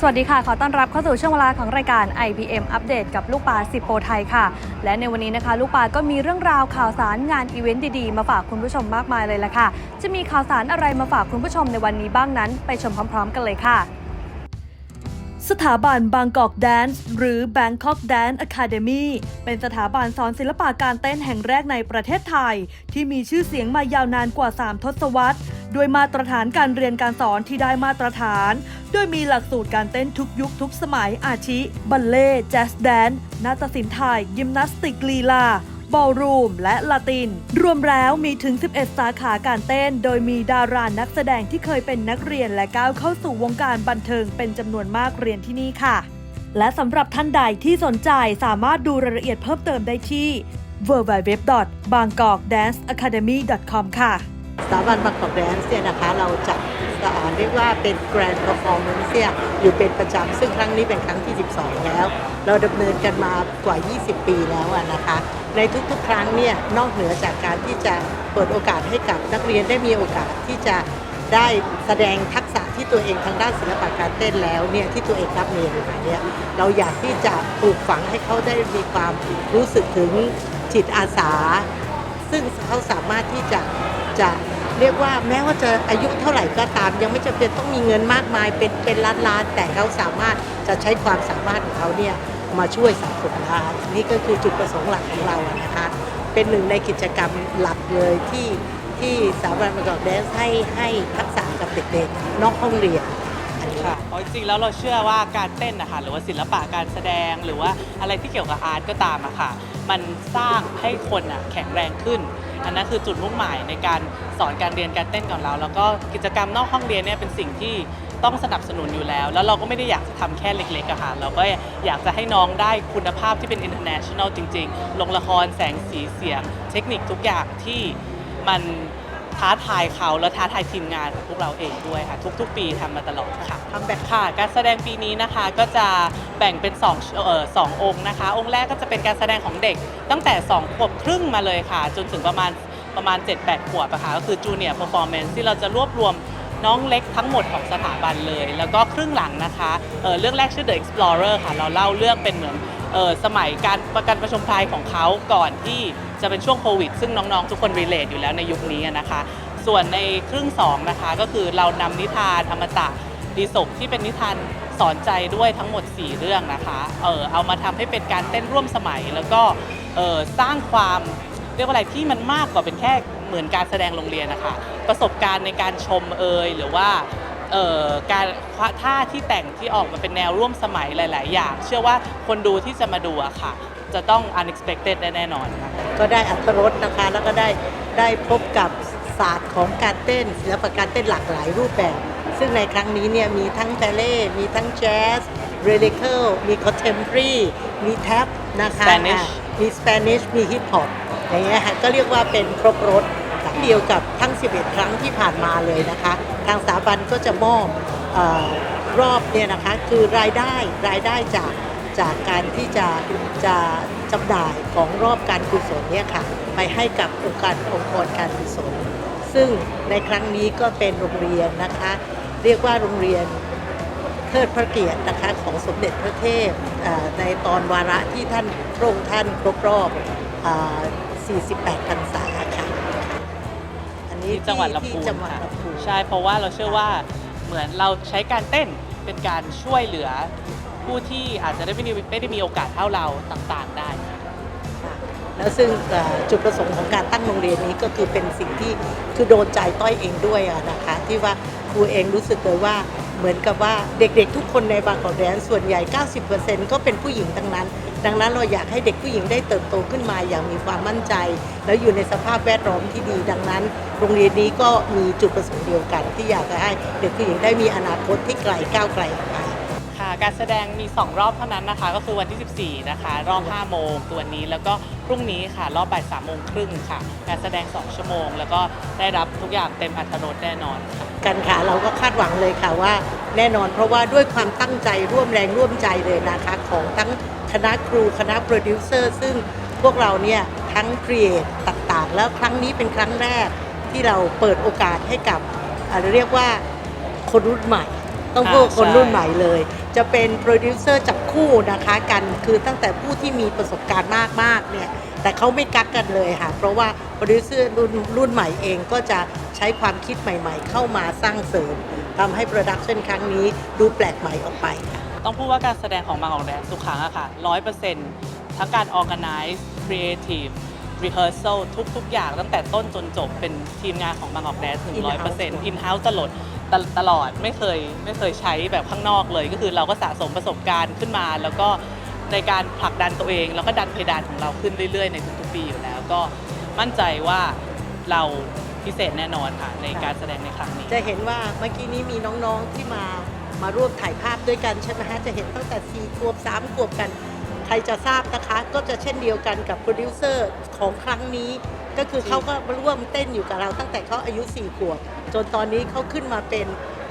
สวัสดีค่ะ ขอต้อนรับเข้าสู่ช่วงเวลาของรายการ IPM อัปเดตกับลูกปลาสิบโปรไทยค่ะ และในวันนี้นะคะ ลูกปลาก็มีเรื่องราวข่าวสารงานอีเวนต์ดีๆ มาฝากคุณผู้ชมมากมายเลยละค่ะ จะมีข่าวสารอะไรมาฝากคุณผู้ชมในวันนี้บ้างนั้น ไปชมพร้อม ๆ กันเลยค่ะสถาบันบางกอกแดนซ์หรือ Bangkok Dance Academy เป็นสถาบันสอนศิลปะการเต้นแห่งแรกในประเทศไทย ที่มีชื่อเสียงมายาวนานกว่า 3 ทศวรรษ ด้วยมาตรฐานการเรียนการสอนที่ได้มาตรฐาน โดยมีหลักสูตรการเต้นทุกยุคทุกสมัยอาชิ บัลเล่แจ๊สแดนนาฏศิลป์ไทย ยิมนาสติกลีลาบอลรูม และลาติน รวมแล้วมีถึง 11 สาขาการเต้น โดยมีดารานักแสดงที่เคยเป็นนักเรียนและก้าวเข้าสู่วงการบันเทิงเป็นจำนวนมากเรียนที่นี่ค่ะ และสำหรับท่านใดที่สนใจสามารถดูรายละเอียดเพิ่มเติมได้ที่ www.bangkokdanceacademy.com ค่ะ สถาบันบางกอกแดนซ์เนี่ยนะคะเราจัด อ่าเรียกว่าเป็น Grand Performance เนี่ยอยู่เป็นประจำซึ่งครั้งนี้เป็นครั้งที่ 12 แล้ว เราดำเนินกันมากว่า 20 ปีแล้วนะคะ ในทุกๆ ครั้งเนี่ยนอกเหนือจากการที่จะเปิดโอกาสให้กับนักเรียนได้มีโอกาสที่จะได้แสดงทักษะที่ตัวเองทางด้านศิลปะการเต้นแล้วเนี่ยที่ตัวเองรับเรียนมาเนี่ยเราอยากที่จะปลูกฝังให้เขาได้มีความรู้สึกถึงจิตอาสา ซึ่งเขาสามารถที่จะจะ เรียกว่าแม้ว่าจะอายุเท่าไหร่ก็ตาม ยังไม่จำเป็นต้องมีเงินมากมายเป็นเป็นล้านล้านๆแต่เขาสามารถจะใช้ความสามารถของเขาเนี่ยมาช่วยสังคมได้นี่ก็คือจุดประสงค์หลักของเราอะนะคะเป็นหนึ่งในกิจกรรมหลักเลยที่ที่สถาบันประกอบแดนซ์ให้ให้ทักษะกับเด็กๆนอกห้องเรียน ค่ะ เพราะจริงๆแล้วเราเชื่อว่าการเต้นนะคะหรือว่าศิลปะการแสดงหรือว่าอะไรที่เกี่ยวกับอาร์ตก็ตามอะค่ะ มันสร้างให้คนอะแข็งแรงขึ้น อันนั้นคือจุดมุ่งหมายในการสอนการเรียนการเต้นของเรา แล้วก็กิจกรรมนอกห้องเรียนเนี่ยเป็นสิ่งที่ต้องสนับสนุนอยู่แล้ว แล้วเราก็ไม่ได้อยากจะทำแค่เล็กๆอะค่ะ เราก็อยากจะให้น้องได้คุณภาพที่เป็น international จริงๆ ลงละครแสงสีเสียง เทคนิคทุกอย่างที่มัน ท้าทายเขาและท้าทายทีมงานของพวกเราเองด้วยค่ะ ทุก ๆ ปีทำมาตลอดค่ะทำแบบค่ะ การแสดงปีนี้นะคะก็จะแบ่งเป็น2เอ่อสององค์นะคะ องค์แรกก็จะเป็นการแสดงของเด็กตั้งแต่2ขวบครึ่งมาเลยค่ะ จนถึงประมาณประมาณ 7-8 ขวบอะค่ะก็คือจูเนียร์เพอร์ฟอร์แมนซ์ที่เราจะรวบรวมน้องเล็กทั้งหมดของสถาบันเลย แล้วก็ครึ่งหลังนะคะเเรื่องแรกชื่อ The Explorer ค่ะ เราเล่าเรื่องเป็นเหมือนออสมัยการประกันประชมภัยของเขาก่อนที่ จะเป็นช่วงโควิด ซึ่งน้องๆ ทุกคนรีเลทอยู่แล้วในยุคนี้นะคะ ส่วนในครึ่งสองนะคะก็คือเรานำนิทานอมตะดีศกที่เป็นนิทานสอนใจด้วยทั้งหมด 4 เรื่องนะคะเออเอามาทำให้เป็นการเต้นร่วมสมัย แล้วก็เออสร้างความเรียกว่าอะไรที่มันมากกว่าเป็นแค่เหมือนการแสดงโรงเรียนนะคะ ประสบการณ์ในการชมเอยหรือว่าเออการท่าที่แต่งที่ออกมาเป็นแนวร่วมสมัยหลาย ๆ อย่าง เชื่อว่าคนดูที่จะมาดูอะค่ะ จะต้อง unexpected แน่ๆนอนค่ะก็ได้อัตรสนะคะ แล้วก็ได้ได้พบกับศาสตร์ของการเต้นศิลปะการเต้นหลากหลายรูปแบบ ซึ่งในครั้งนี้เนี่ยมีทั้งแบลเล่ มีทั้งแจ๊สเรดิเคิลมีคอนเทมพรีมีแท็บนะคะ Spanish อะมีสเปนิชมีฮิปฮอปอย่างเงี้ยค่ะก็เรียกว่าเป็นครบรถเดียวกับทั้ง 11 ครั้งที่ผ่านมาเลยนะคะ ทางสถาบันก็จะมอบเออรอบเนี่ยนะคะคือรายได้รายได้จาก จากการที่จะจะจำหน่ายของรอบการกุศลเนี่ยค่ะไปให้กับองค์การองค์กรการกุศล ซึ่งในครั้งนี้ก็เป็นโรงเรียนนะคะ เรียกว่าโรงเรียนเทิดพระเกียรตินะคะของสมเด็จพระเทพอ่าในตอนวาระที่ท่านพระองค์ท่านครบรอบอ่า48 พรรษาค่ะอันนี้ที่จังหวัดลำพูนที่จังหวัดค่ะลำพูนใช่เพราะว่าเราเชื่อว่าเหมือนเราใช้การเต้นเป็นการช่วยเหลือ ผู้ที่อาจจะได้ไม่ได้ไม่ได้มีโอกาสเท่าเราต่างๆได้แล้วซึ่งจุดประสงค์ของการตั้งโรงเรียนนี้ก็คือเป็นสิ่งที่คือโดนใจต้อยเองด้วยนะคะ ที่ว่าครูเองรู้สึกเลยว่าเหมือนกับว่าเด็กๆ ทุกคนในบางกอกแดนส่วนใหญ่ 90%ก็เป็นผู้หญิงทั้งนั้น ดังนั้นเราอยากให้เด็กผู้หญิงได้เติบโตขึ้นมาอย่างมีความมั่นใจ แล้วอยู่ในสภาพแวดล้อมที่ดี ดังนั้น โรงเรียนนี้ก็มีจุดประสงค์เดียวกัน ที่อยากจะให้เด็กผู้หญิงได้มีอนาคตที่ไกลก้าวไกลออกไปค่ะ การแสดงมี 2 รอบเท่านั้นนะคะ ก็คือวันที่ 14 นะคะ รอบ 5 โมงตัวนี้ แล้วก็พรุ่งนี้ค่ะ รอบบ่าย3โมงครึ่งค่ะ การแสดง 2 ชั่วโมง แล้วก็ได้รับทุกอย่างเต็มอัตรสแน่นอนค่ะ กันค่ะเราก็คาดหวังเลยค่ะว่า แน่นอนเพราะว่าด้วยความตั้งใจร่วมแรงร่วมใจเลยนะคะ ของทั้งคณะครูคณะโปรดิวเซอร์ซึ่งพวกเราเนี่ยทั้งครีเอทต่างๆ แล้วครั้งนี้เป็นครั้งแรกที่เราเปิดโอกาสให้กับอ่าเรียกว่าคนรุ่นใหม่ ต้องพูดว่าอ่าคนใช่ รุ่นใหม่เลย จะเป็นโปรดิวเซอร์จับคู่นะคะกันคือตั้งแต่ผู้ที่มีประสบการณ์มากๆเนี่ยแต่เขาไม่กักกันเลยค่ะ เพราะว่าโปรดิวเซอร์รุ่นรุ่นใหม่เองก็จะใช้ความคิดใหม่ๆ เข้ามาสร้างเสริมทำให้โปรดักชันครั้งนี้ดูแปลกใหม่ออกไปค่ะต้องพูดว่าการแสดงของบางออกแดนทุกครั้งอะค่ะร้อยเปอร์เซ็นต์ทั้งการ organize creative rehearsal ทุก ๆ อย่างตั้งแต่ต้นจนจบเป็นทีมงานของบางออกแดนถึงร้อยเปอร์เซ็นต์ in house ตลอด ตลตลอดไม่เคยไม่เคยใช้แบบข้างนอกเลย ก็คือเราก็สะสมประสบการณ์ขึ้นมา แล้วก็ในการผลักดันตัวเอง แล้วก็ดันเพดานของเราขึ้นเรื่อยๆ ในทุกๆปีอยู่แล้ว ก็มั่นใจว่าเราพิเศษแน่นอนค่ะในการแสดงในครั้งนี้ จะเห็นว่าเมื่อกี้นี้มีน้องๆที่มามาร่วมถ่ายภาพด้วยกันใช่ไหมฮะจะเห็นตั้งแต่4ขวบ3ขวบกัน ใครจะทราบนะคะ ก็จะเช่นเดียวกันกับโปรดิวเซอร์ของครั้งนี้ ก็คือเขาก็มาร่วมเต้นอยู่กับเราตั้งแต่เขาอายุ4ขวบจนตอนนี้เขาขึ้นมาเป็น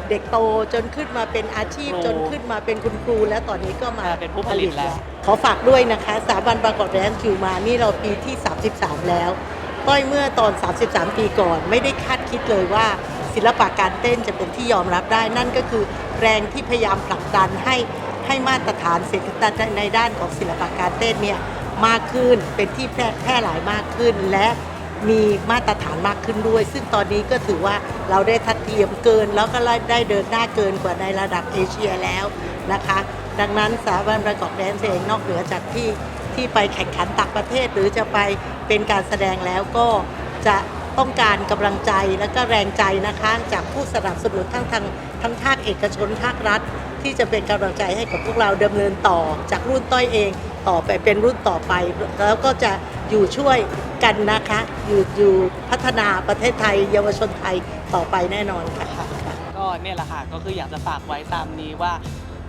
เด็กโตจนขึ้นมาเป็นอาชีพครูจนขึ้นมาเป็นคุณครู และตอนนี้ก็มาเป็นผู้ผลิตแล้วขอฝากด้วยนะคะสถาบันบางกอกแดนซ์คิวมานี่เราปีที่ 33 แล้วต้อยเมื่อตอน 33 ปีก่อน ไม่ได้คาดคิดเลยว่าศิลปะการเต้นจะเป็นที่ยอมรับได้ นั่นก็คือแรงที่พยายามผลักดันให้ให้มาตรฐานเศรษฐกิจในด้านของศิลปะการเต้นเนี่ยมากขึ้นเป็นที่แพร่แพร่หลายมากขึ้นและ มีมาตรฐานมากขึ้นด้วย ซึ่งตอนนี้ก็ถือว่าเราได้ทัดเทียมเกิน แล้วก็ได้เดินหน้าเกินกว่าในระดับเอเชียแล้วนะคะ ดังนั้นสถาบันประกอบแดนเองนอกเหนือจากที่ที่ไปแข่งขันต่างประเทศ หรือจะไปเป็นการแสดงแล้วก็จะต้องการกำลังใจและก็แรงใจนะคะจากผู้สนับสนุนทั้งทางทั้งภาคเอกชนภาครัฐ ที่จะเป็นกำลังใจให้กับพวกเราดำเนินต่อจากรุ่นต้อยเอง ต่อไปเป็นรุ่นต่อไป แล้วก็จะอยู่ช่วยกันนะคะ อยู่อยู่พัฒนาประเทศไทย เยาวชนไทยต่อไปแน่นอนค่ะก็เนี่ยแหละค่ะก็คืออยากจะฝากไว้ตามนี้ว่า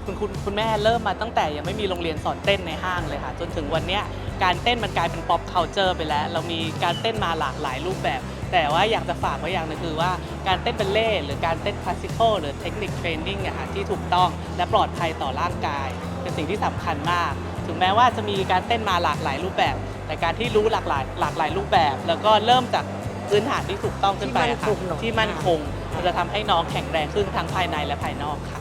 คุณคุณคุณแม่เริ่มมาตั้งแต่ยังไม่มีโรงเรียนสอนเต้นในห้างเลยค่ะ จนถึงวันเนี้ยการเต้นมันกลายเป็น pop culture ไปแล้ว เรามีการเต้นมาหลากหลายรูปแบบ แต่ว่าอยากจะฝากไว้อย่างนึงคือว่าการเต้นเป็นเล่หรือการเต้นคลาสสิคอลหรือเทคนิคเทรนนิ่งอะค่ะที่ถูกต้องและปลอดภัยต่อร่างกาย เป็นสิ่งที่สำคัญมาก ถึงแม้ว่าจะมีการเต้นมาหลากหลายรูปแบบ แต่การที่รู้หลากหลายหลากหลายรูปแบบ แล้วก็เริ่มจากพื้นฐานที่ถูกต้องขึ้นไปอะค่ะที่มั่นคงหน่อยที่มั่นคงมันจะทำให้น้องแข็งแรงขึ้นทั้งภายในและภายนอกค่ะ